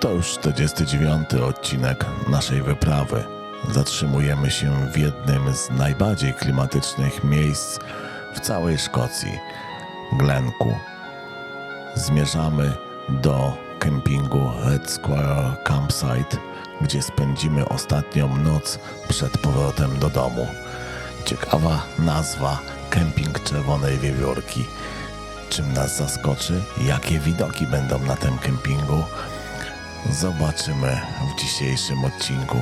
To już 49 odcinek naszej wyprawy. Zatrzymujemy się w jednym z najbardziej klimatycznych miejsc w całej Szkocji Glenku. Zmierzamy do kempingu Red Square Campsite, gdzie spędzimy ostatnią noc przed powrotem do domu. Ciekawa nazwa Kemping Czerwonej Wiewiórki. Czym nas zaskoczy? Jakie widoki będą na tym kempingu? Zobaczymy w dzisiejszym odcinku.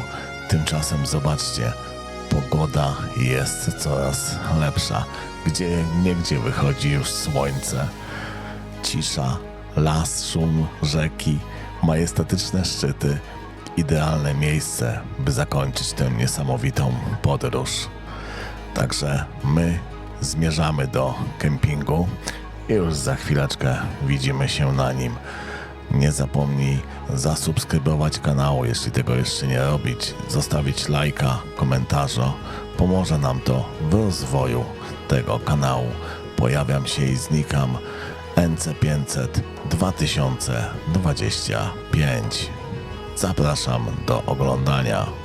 Tymczasem zobaczcie, pogoda jest coraz lepsza. Gdzie niegdzie wychodzi już słońce. Cisza, las, szum rzeki, majestatyczne szczyty. Idealne miejsce, by zakończyć tę niesamowitą podróż. Także my zmierzamy do kempingu i już za chwileczkę widzimy się na nim. Nie zapomnij zasubskrybować kanału, jeśli tego jeszcze nie robić, zostawić lajka, komentarza. Pomoże nam to w rozwoju tego kanału. Pojawiam się i znikam NC500 2025. Zapraszam do oglądania.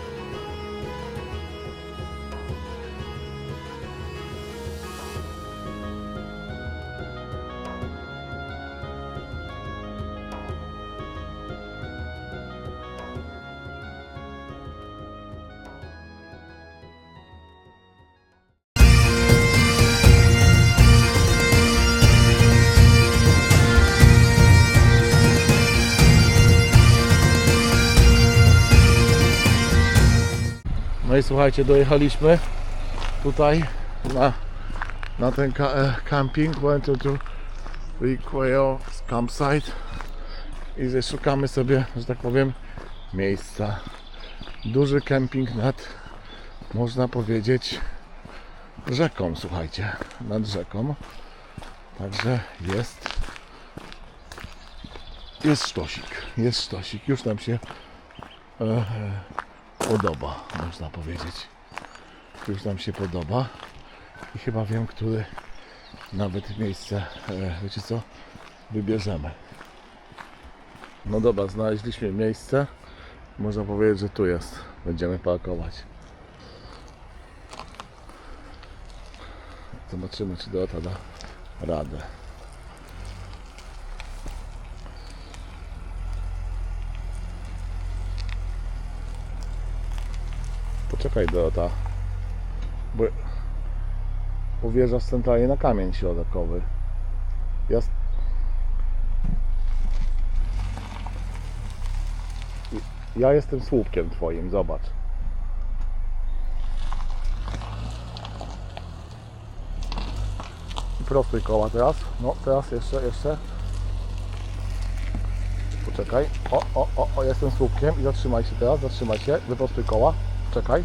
I słuchajcie, dojechaliśmy tutaj na, na ten ka- e, camping, went to, Require campsite i szukamy sobie, że tak powiem, miejsca. Duży kemping nad, można powiedzieć, rzeką, słuchajcie, nad rzeką. Także jest, jest sztosik, jest sztosik, już nam się e, e, podoba, można powiedzieć. Już nam się podoba i chyba wiem, który nawet miejsce, e, wiecie co, wybierzemy. No dobra, znaleźliśmy miejsce. Można powiedzieć, że tu jest. Będziemy parkować. Zobaczymy, czy da radę. Poczekaj Dorota. Bo uwierzasz centralnie na kamień środkowy. Ja... Ja jestem słupkiem twoim, zobacz. Prostuj koła teraz. No, teraz jeszcze, jeszcze. Poczekaj. O, o, o, o, jestem słupkiem i zatrzymaj się teraz, zatrzymaj się. Wyprostuj koła. Czekaj.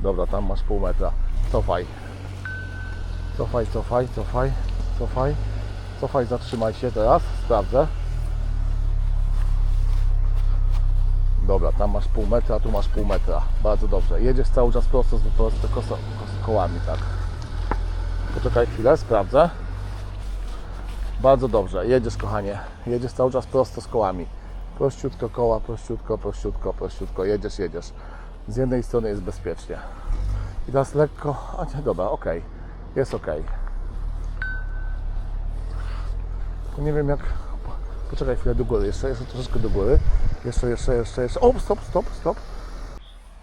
Dobra, tam masz pół metra. Cofaj. Cofaj, cofaj, cofaj, cofaj. Cofaj, zatrzymaj się teraz. Sprawdzę. Dobra, tam masz pół metra, tu masz pół metra. Bardzo dobrze. Jedziesz cały czas prosto z, kołami, tak. Poczekaj chwilę, sprawdzę. Bardzo dobrze. Jedziesz, kochanie. Jedziesz cały czas prosto z kołami. Prościutko koła, prościutko, prościutko, prościutko. Jedziesz, jedziesz. Z jednej strony jest bezpiecznie. I teraz lekko. A nie, dobra, ok. Jest ok. Nie wiem jak. Poczekaj chwilę do góry. Jeszcze, jeszcze troszeczkę do góry. Jeszcze, jeszcze, jeszcze, jeszcze. O, stop, stop, stop.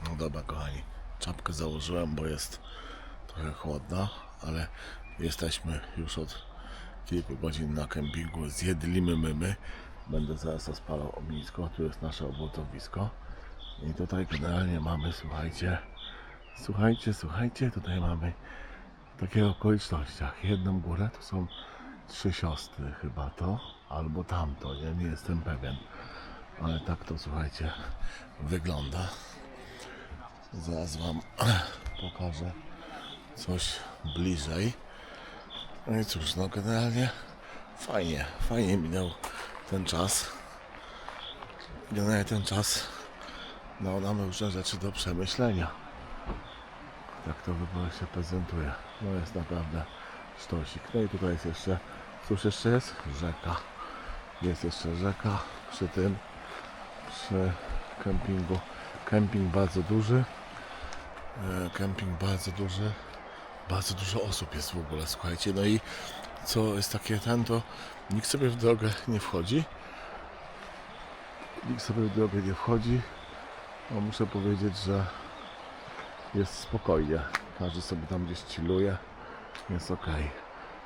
No dobra, kochani, czapkę założyłem, bo jest trochę chłodna, ale jesteśmy już od kilku godzin na kempingu. Zjedlimy mymy. Będę zaraz rozpalał ognisko. Tu jest nasze obłotowisko. I tutaj generalnie mamy, słuchajcie, słuchajcie, słuchajcie, tutaj mamy w takich okolicznościach. Jedną górę to są trzy siostry, chyba to, albo tamto, ja nie jestem pewien. Ale tak to, słuchajcie, wygląda. Zaraz Wam pokażę coś bliżej. No i cóż, no generalnie fajnie, fajnie minął ten czas. Generalnie ten czas dał nam różne rzeczy do przemyślenia. Tak to wyborze się prezentuje. No jest naprawdę sztosik. No i tutaj jest jeszcze, cóż jeszcze jest? Rzeka. Jest jeszcze rzeka przy tym, przy kempingu. Kemping bardzo duży. E, Kemping bardzo duży. Bardzo dużo osób jest w ogóle, słuchajcie. No i co jest takie ten, to nikt sobie w drogę nie wchodzi. Nikt sobie w drogę nie wchodzi. No, muszę powiedzieć, że jest spokojnie. Każdy sobie tam gdzieś chilluje. Jest ok.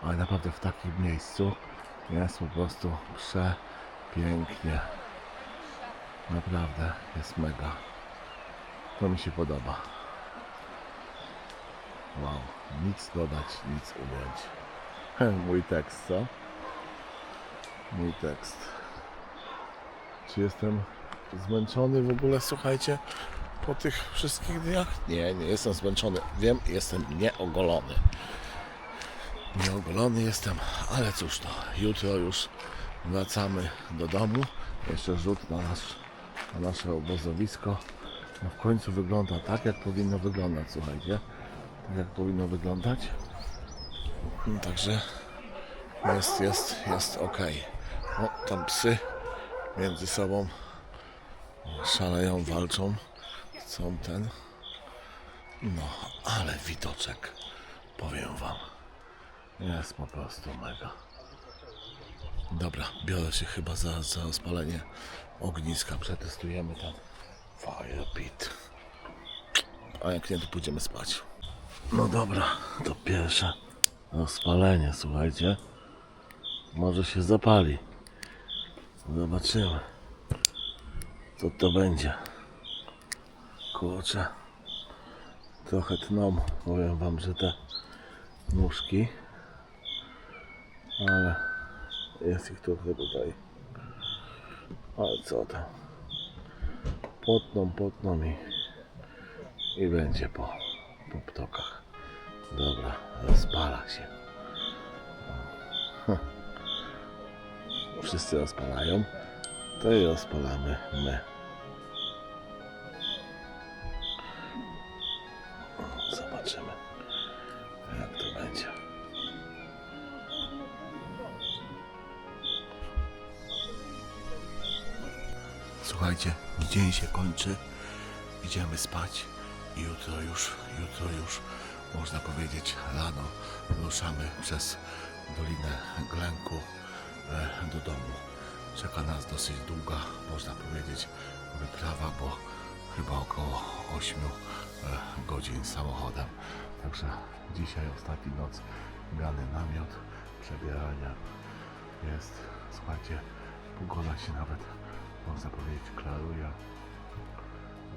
Ale naprawdę w takim miejscu jest po prostu przepięknie. Naprawdę jest mega. To mi się podoba. Wow, nic dodać, nic ująć. Mój tekst, co? Mój tekst. Czy jestem zmęczony w ogóle, słuchajcie, po tych wszystkich dniach? Nie, nie jestem zmęczony. Wiem, jestem nieogolony. Nieogolony jestem, ale cóż to, jutro już wracamy do domu. Jeszcze rzut na, nasz, na nasze obozowisko. No w końcu wygląda tak, jak powinno wyglądać, słuchajcie. Tak jak powinno wyglądać. Także jest, jest, jest ok. O, tam psy między sobą szaleją, walczą. Są ten. No, ale widoczek, powiem wam. Jest po prostu mega. Dobra, biorę się chyba za, za rozpalenie ogniska. Przetestujemy ten fire pit. A jak nie, to pójdziemy spać. No dobra, to pierwsze rozpalenie, słuchajcie. Może się zapali. Zobaczymy, co to będzie. Kurczę, trochę tną. Powiem wam, że te nóżki, ale jest ich trochę tutaj. Ale co tam? Potną, potną i, i będzie po, po ptokach. Dobra, rozpala się. Wszyscy rozpalają, to i rozpalamy my. Zobaczymy, jak to będzie. Słuchajcie, dzień się kończy, idziemy spać jutro już, jutro już, można powiedzieć, rano ruszamy przez Dolinę Glenku e, do domu. Czeka nas dosyć długa, można powiedzieć, wyprawa, bo chyba około 8 e, godzin samochodem. Także dzisiaj ostatni noc, gany namiot, przebierania jest, słuchajcie, pogoda się nawet, można powiedzieć, klaruje,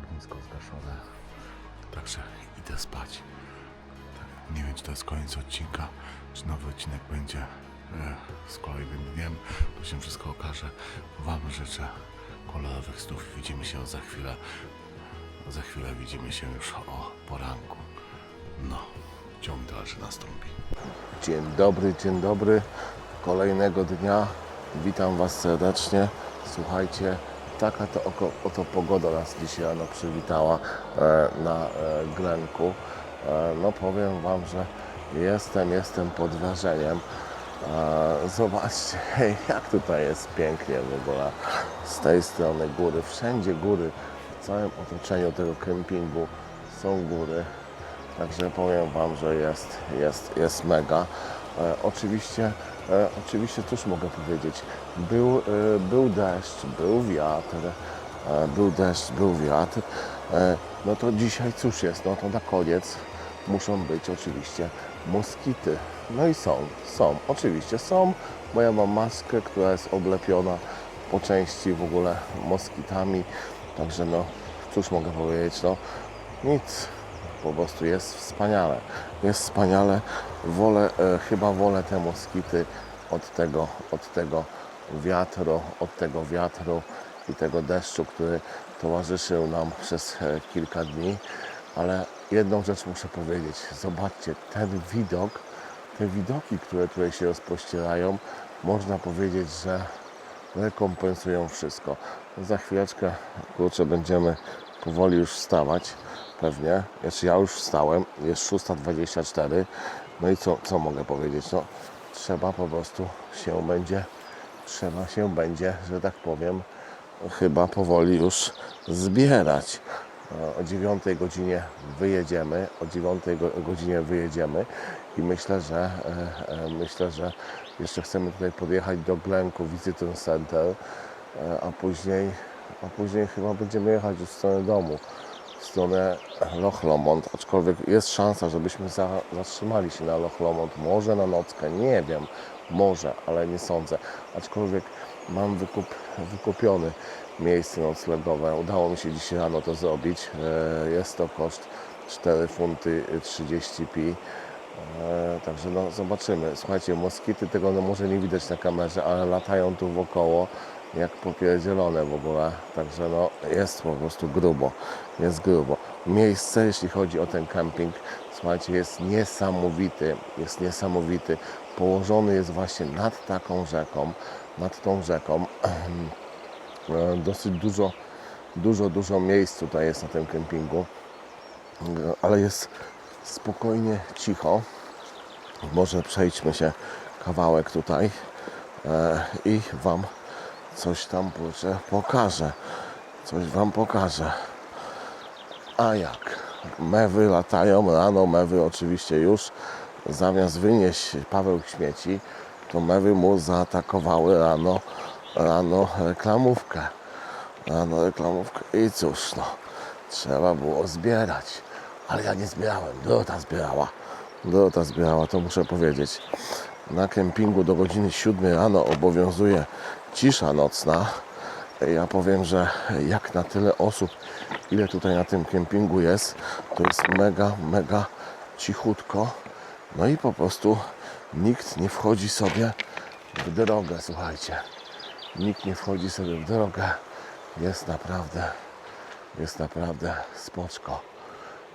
ognisko zgaszone, także idę spać. Nie wiem, czy to jest koniec odcinka, czy nowy odcinek będzie e, z kolejnym dniem. To się wszystko okaże. Wam życzę kolorowych snów. Widzimy się za chwilę. Za chwilę widzimy się już o poranku. No, ciąg dalszy nastąpi. Dzień dobry, dzień dobry. Kolejnego dnia. Witam Was serdecznie. Słuchajcie, taka to oko, oto pogoda nas dzisiaj rano przywitała e, na e, Glenku. E, no powiem Wam, że jestem, jestem pod wrażeniem. E, zobaczcie, jak tutaj jest pięknie w ogóle. Z tej strony góry, wszędzie góry. W całym otoczeniu tego kempingu są góry. Także powiem Wam, że jest, jest, jest mega. E, oczywiście, oczywiście cóż mogę powiedzieć, był, był deszcz, był wiatr, był deszcz, był wiatr. No to dzisiaj cóż jest, no to na koniec muszą być oczywiście moskity. No i są, są, oczywiście są, bo ja mam maskę, która jest oblepiona po części w ogóle moskitami. Także no, cóż mogę powiedzieć, no nic, po prostu jest wspaniale. Jest wspaniale. Wolę, e, chyba wolę te moskity od tego, od tego wiatru, od tego wiatru i tego deszczu, który towarzyszył nam przez e, kilka dni. Ale jedną rzecz muszę powiedzieć. Zobaczcie, ten widok, te widoki, które tutaj się rozpościerają, można powiedzieć, że rekompensują wszystko. Za chwileczkę, kurczę, będziemy powoli już wstawać, pewnie. Znaczy ja już wstałem, jest 6.24. No i co, co mogę powiedzieć? No, trzeba po prostu się będzie trzeba się będzie, że tak powiem, chyba powoli już zbierać. O 9 godzinie wyjedziemy, o 9 go- godzinie wyjedziemy i myślę, że e, e, myślę, że jeszcze chcemy tutaj podjechać do Glenku Visitor Center, e, a później, a później chyba będziemy jechać w stronę domu, w stronę Loch Lomond, aczkolwiek jest szansa, żebyśmy za, zatrzymali się na Loch Lomond, może na nockę, nie wiem, może, ale nie sądzę, aczkolwiek mam wykup, wykupiony miejsce noclegowe, udało mi się dzisiaj rano to zrobić, E, jest to koszt 4 funty 30 pi. E, Także no, zobaczymy. Słuchajcie, moskity tego no, może nie widać na kamerze, ale latają tu wokoło jak popierdzielone w ogóle. Także no, jest po prostu grubo. Jest grubo. Miejsce, jeśli chodzi o ten kemping, słuchajcie, jest niesamowity. Jest niesamowity. Położony jest właśnie nad taką rzeką. Nad tą rzeką. E, Dosyć dużo, dużo, dużo miejsc tutaj jest na tym kempingu. E, Ale jest spokojnie, cicho. Może przejdźmy się kawałek tutaj e, i Wam coś tam pokażę. Coś Wam pokażę. A jak? Mewy latają rano, mewy oczywiście już zamiast wynieść Paweł śmieci, to mewy mu zaatakowały rano, rano reklamówkę. Rano reklamówkę i cóż no, trzeba było zbierać. Ale ja nie zbierałem, Dorota zbierała. Dorota zbierała, to muszę powiedzieć. Na kempingu do godziny 7 rano obowiązuje cisza nocna. Ja powiem, że jak na tyle osób, ile tutaj na tym kempingu jest, to jest mega, mega cichutko. No i po prostu nikt nie wchodzi sobie w drogę, słuchajcie. Nikt nie wchodzi sobie w drogę. Jest naprawdę, jest naprawdę spoczko.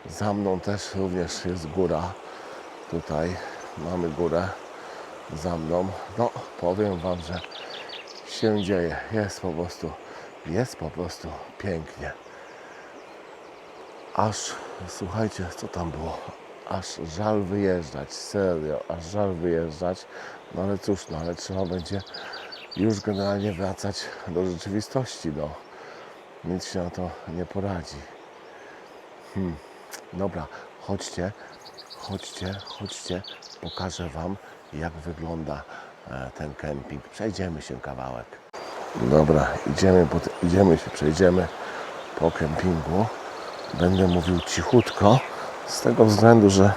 Za mną też również jest góra. Tutaj mamy górę za mną. No, powiem Wam, że się dzieje. Jest po prostu, jest po prostu pięknie. Aż, słuchajcie, co tam było? Aż żal wyjeżdżać, serio, aż żal wyjeżdżać. No ale cóż, no ale trzeba będzie już generalnie wracać do rzeczywistości, no. Nic się na to nie poradzi. Dobra, chodźcie, chodźcie, chodźcie, pokażę Wam, jak wygląda e, ten kemping. Przejdziemy się kawałek. Dobra, idziemy, idziemy się, przejdziemy po kempingu. Będę mówił cichutko, z tego względu, że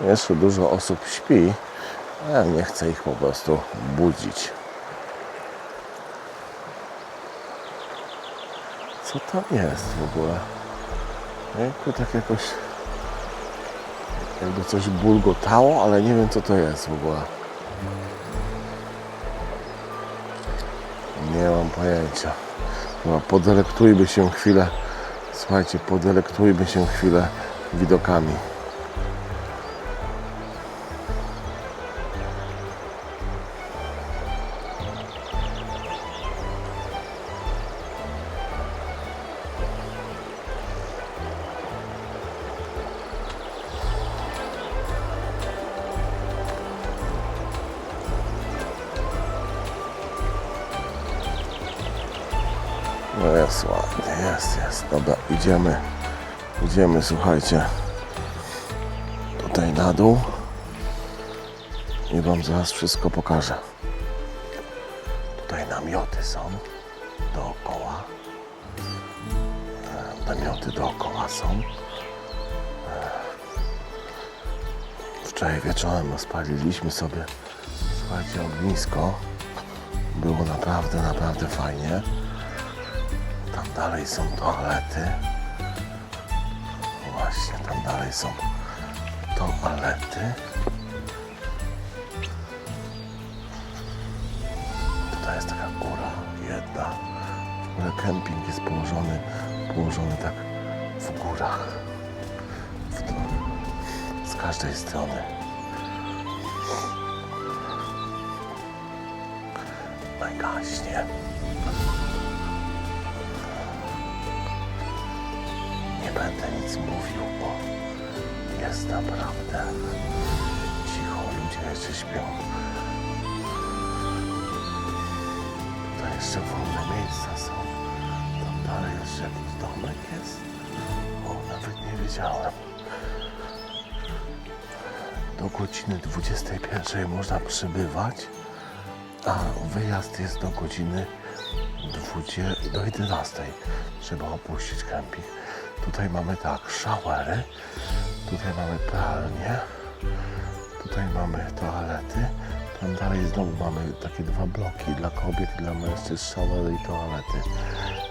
jeszcze dużo osób śpi, a ja nie chcę ich po prostu budzić. Co to jest w ogóle? Jejku, tak jakoś jakby coś bulgotało, ale nie wiem co to jest w ogóle. Nie mam pojęcia. Chyba podelektujmy się chwilę. Słuchajcie, podelektujmy się chwilę widokami. Dobra, idziemy. Idziemy, słuchajcie. Tutaj na dół. I wam zaraz wszystko pokażę. Tutaj namioty są dookoła. E, Namioty dookoła są. E, Wczoraj wieczorem rozpaliliśmy sobie, słuchajcie, ognisko. Było naprawdę, naprawdę fajnie. Dalej są toalety. Właśnie, tam dalej są toalety. Tutaj jest taka góra jedna. W ogóle kemping jest położony, położony tak w górach. W to, z każdej strony. Najgaśnie. Będę nic mówił, bo jest naprawdę cicho. Ludzie jeszcze śpią. jeszcze wolne miejsca są. Tam dalej jeszcze jakiś domek jest. O, nawet nie wiedziałem. Do godziny 21 można przybywać, a wyjazd jest do godziny 20, do 11. Trzeba opuścić kemping. Tutaj mamy tak, showery, tutaj mamy pralnię, tutaj mamy toalety, tam dalej znowu mamy takie dwa bloki dla kobiet i dla mężczyzn, showery i toalety.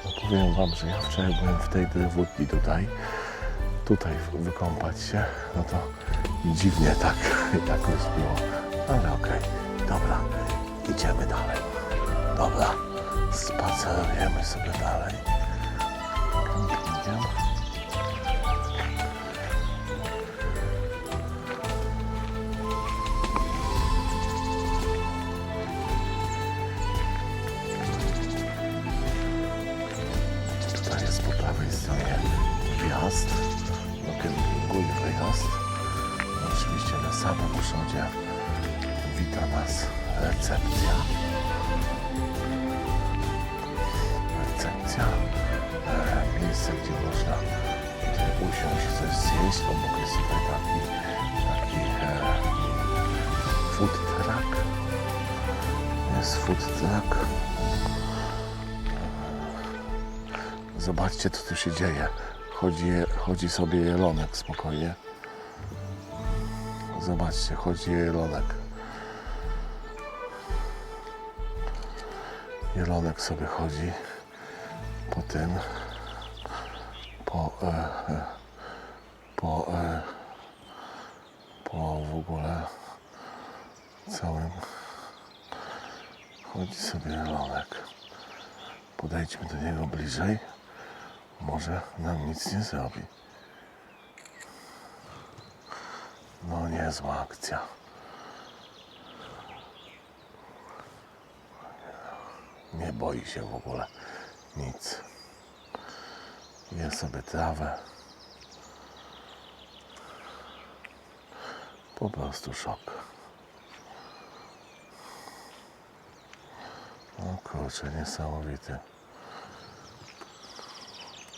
No powiem wam, że ja wczoraj byłem w tej drewutni tutaj, tutaj wykąpać się, no to dziwnie tak jakoś było, ale okej, dobra, idziemy dalej. Dobra, spacerujemy sobie dalej. Kempingiem. Samym przodzie wita nas recepcja. Recepcja. E, miejsce, gdzie można usiąść, coś zjeść. Obok jest tutaj taki, taki e, food truck. Jest food truck. Zobaczcie, co tu się dzieje. Chodzi, chodzi sobie jelonek spokojnie. Zobaczcie, chodzi jelonek. Jelonek sobie chodzi po tym, po, e, e, po, e, po w ogóle całym. Chodzi sobie jelonek. Podejdźmy do niego bliżej. Może nam nic nie zrobi. No niezła akcja. Nie boi się w ogóle nic. Je sobie trawę. Po prostu szok. O kurczę, niesamowity.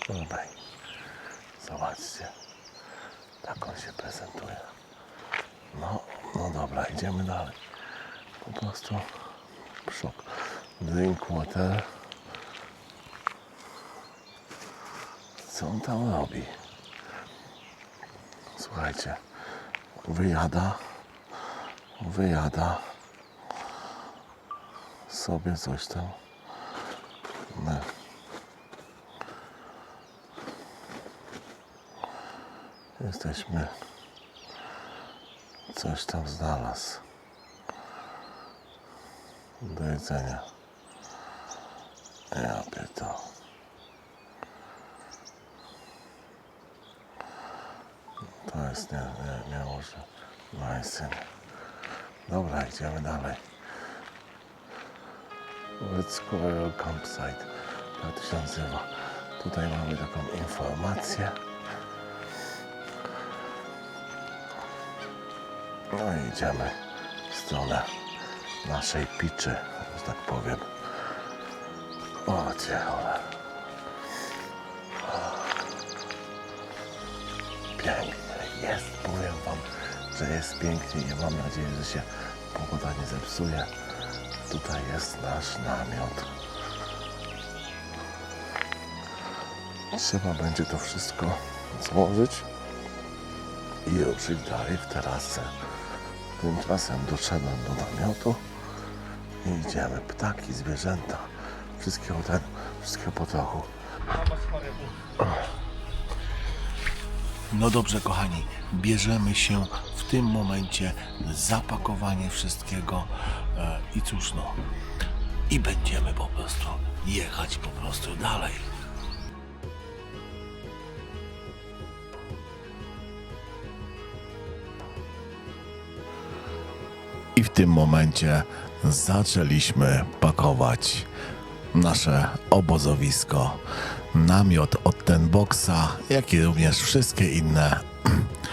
Tutaj. Zobaczcie. Tak on się prezentuje. No, no dobra, idziemy dalej. Po prostu szok. Drink water. Co on tam robi? Słuchajcie, wyjada, wyjada sobie coś tam. No. Jesteśmy. Coś tam znalazł. Do jedzenia. Ja pierdolę. To jest nie, nie, nie można. Nice. Dobra, idziemy dalej. Red Squirrel Campsite. Tak to się nazywa. Tutaj mamy taką informację. No i idziemy w stronę naszej piczy, że tak powiem. O cię cholera. Pięknie jest, powiem wam, że jest pięknie i mam nadzieję, że się pogoda nie zepsuje. Tutaj jest nasz namiot. Trzeba będzie to wszystko złożyć i ruszyć dalej w terasę. Tymczasem doszedłem do namiotu i idziemy. Ptaki, zwierzęta, wszystkiego ten, wszystkiego po trochu. No dobrze, kochani, bierzemy się w tym momencie zapakowanie wszystkiego e, i cóż no, i będziemy po prostu jechać po prostu dalej. W tym momencie zaczęliśmy pakować nasze obozowisko, namiot od ten boksa, jak i również wszystkie inne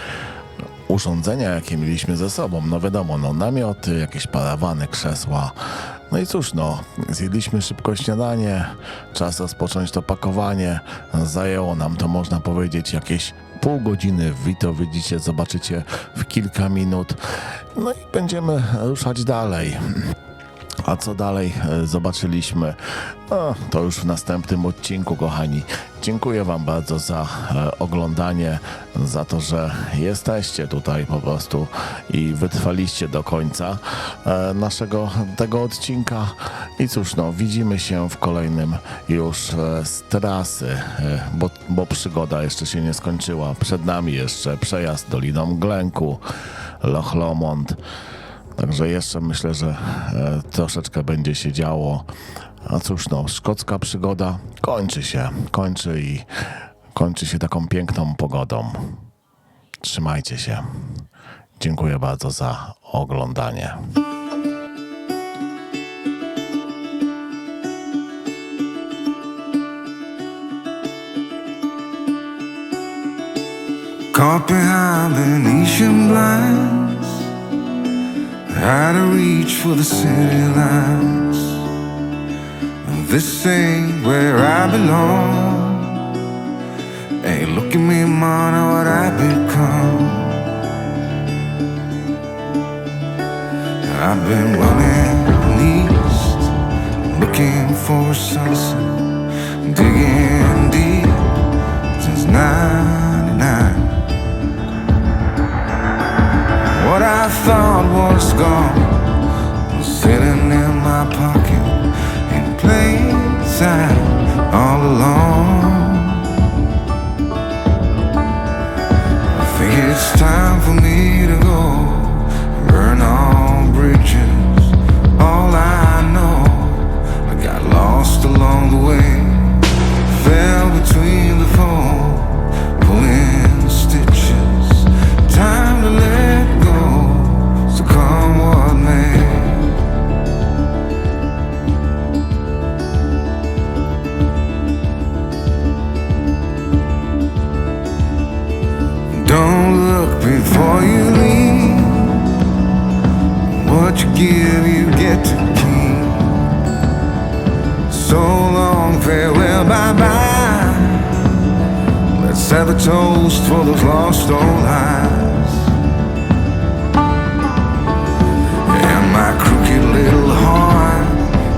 urządzenia, jakie mieliśmy ze sobą. No wiadomo, no namioty, jakieś parawany, krzesła, No i cóż, no, zjedliśmy szybko śniadanie, czas rozpocząć to pakowanie. Zajęło nam to, można powiedzieć, jakieś pół godziny. Wy to widzicie, zobaczycie w kilka minut. No i będziemy ruszać dalej. A co dalej e, zobaczyliśmy? No, to już w następnym odcinku, kochani. Dziękuję Wam bardzo za e, oglądanie, za to, że jesteście tutaj po prostu i wytrwaliście do końca e, naszego tego odcinka. I cóż, no, widzimy się w kolejnym już z trasy, bo, bo przygoda jeszcze się nie skończyła. Przed nami jeszcze przejazd Doliną Glenku, Loch Lomond. Także jeszcze myślę, że e, troszeczkę będzie się działo. A cóż, no, szkocka przygoda kończy się, kończy i kończy się taką piękną pogodą. Trzymajcie się. Dziękuję bardzo za oglądanie. Caught behind Venetian blinds, out of reach for the city lights. This ain't where I belong. Hey, look at me, man, what I become. I've been running east, looking for a sunset, digging deep since '99. Thought was gone. Was sitting in my pocket those lost old eyes. And my crooked little heart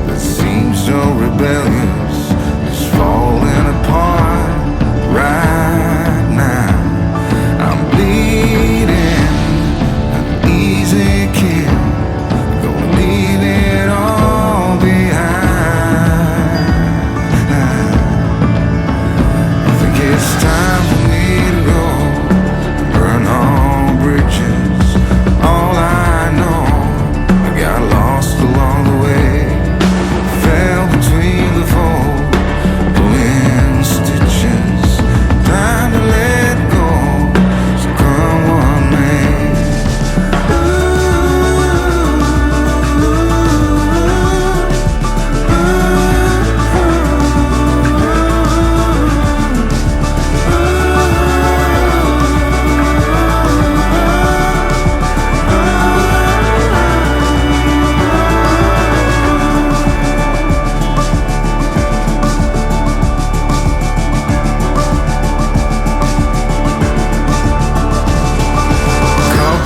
that seems so rebellious is falling apart right now. I'm bleeding an easy kill gonna leave it all behind. I it's time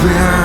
clear